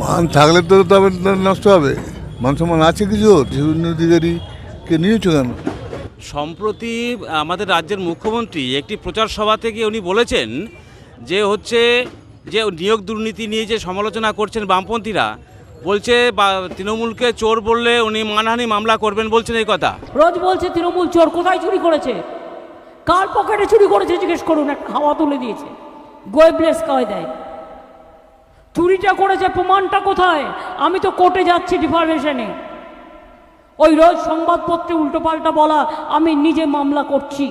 মান থাকলে তো তবে নষ্ট হবে। মান সম্মান আছে কিছু? শুভেন্দু অধিকারীকে নিয়েছো কেন? সম্প্রতি আমাদের রাজ্যের মুখ্যমন্ত্রী একটি প্রচার সভা থেকে উনি বলেছেন যে হচ্ছে যে নিয়োগ দুর্নীতি নিয়ে যে সমালোচনা করছেন বামপন্থীরা বলছে বা তৃণমূলকে চোর বললে উনি মানহানি মামলা করবেন বলছেন এই কথা। রোজ বলছে তৃণমূল চোর কোথায় চুরি করেছে? কার পকেটে চুরি করেছে জিজ্ঞেস করুন একটা হাওয়া তুলে দিয়েছে। গোয়েবলেস কয় দেয় চুরিটা করেছে, প্রমাণটা কোথায়? আমি তো কোর্টে যাচ্ছি ডিফরমেশনে ওই রোজ সংবাদপত্রে উল্টোপাল্টা বলা, আমি নিজে মামলা করছি।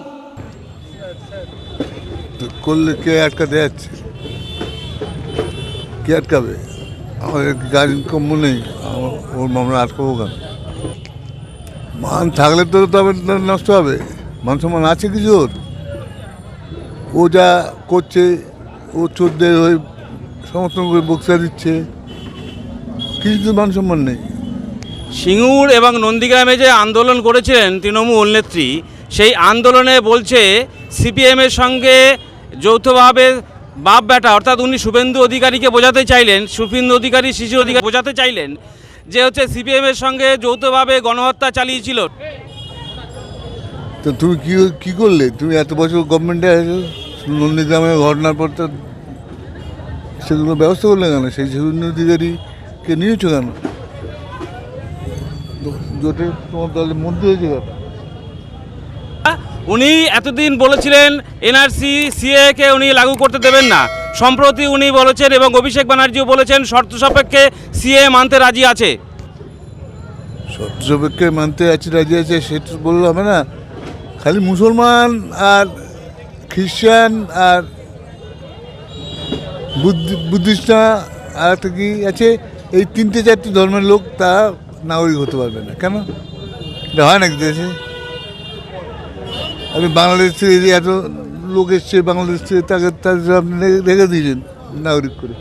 করলে কে আটকাতে যাচ্ছে কে আটকাবে? আমাদের গাড়ি ইনকাম নেই ওর মামলা আটকাবো কেন? মান থাকলে তো তবে নষ্ট হবে, মান সম্মান আছে কিছু ওর ও যা করছে, ও চোদ্দের হয়ে সমর্থন করে বক্সা দিচ্ছে। কিছু তো মান সম্মান নেই। সিঙ্গুর এবং নন্দীগ্রামে যে আন্দোলন করেছিলেন তৃণমূল নেত্রী সেই আন্দোলনে বলছে সিপিএমের সঙ্গে যৌথভাবে বাপ বেটা অর্থাৎ উনি শুভেন্দু অধিকারীকে বোঝাতে চাইলেন শুভেন্দু অধিকারী শিশু অধিকারী বোঝাতে চাইলেন যে হচ্ছে সিপিএমের সঙ্গে যৌথভাবে গণহত্যা চালিয়েছিল। তো তুমি কি কি করলে? তুমি এত বছর গভর্নমেন্টে আছো নন্দীগ্রামের ঘটনার পর তো সেগুলো ব্যবস্থা করলে কেন? সেই শুভেন্দু অধিকারীকে নিয়েছো কেন? জোটে তোমার দলের মধ্যে হয়েছে কেন? উনি এতদিন বলেছিলেন এনআরসি সিএকে উনি লাগু করতে দেবেন না। সম্প্রতি উনি বলেছেন এবং অভিষেক ব্যানার্জিও বলেছেন শর্ত সাপেক্ষে সিএ মানতে রাজি আছে। শর্ত সাপেক্ষে মানতে আছে রাজি আছে সেটা বললে হবে না। খালি মুসলমান আর খ্রিস্টান আর বুদ্ধিস্টরা আর একটা কি আছে, এই তিনটে চারটি ধর্মের লোক তা নাগরিক হতে পারবে না। কেন? এটা হয় নাকি দেশে? আপনি বাংলাদেশ থেকে এত লোক এসছে, বাংলাদেশ থেকে তাকে তাদের আপনি রেখে দিয়েছেন নাগরিক করে।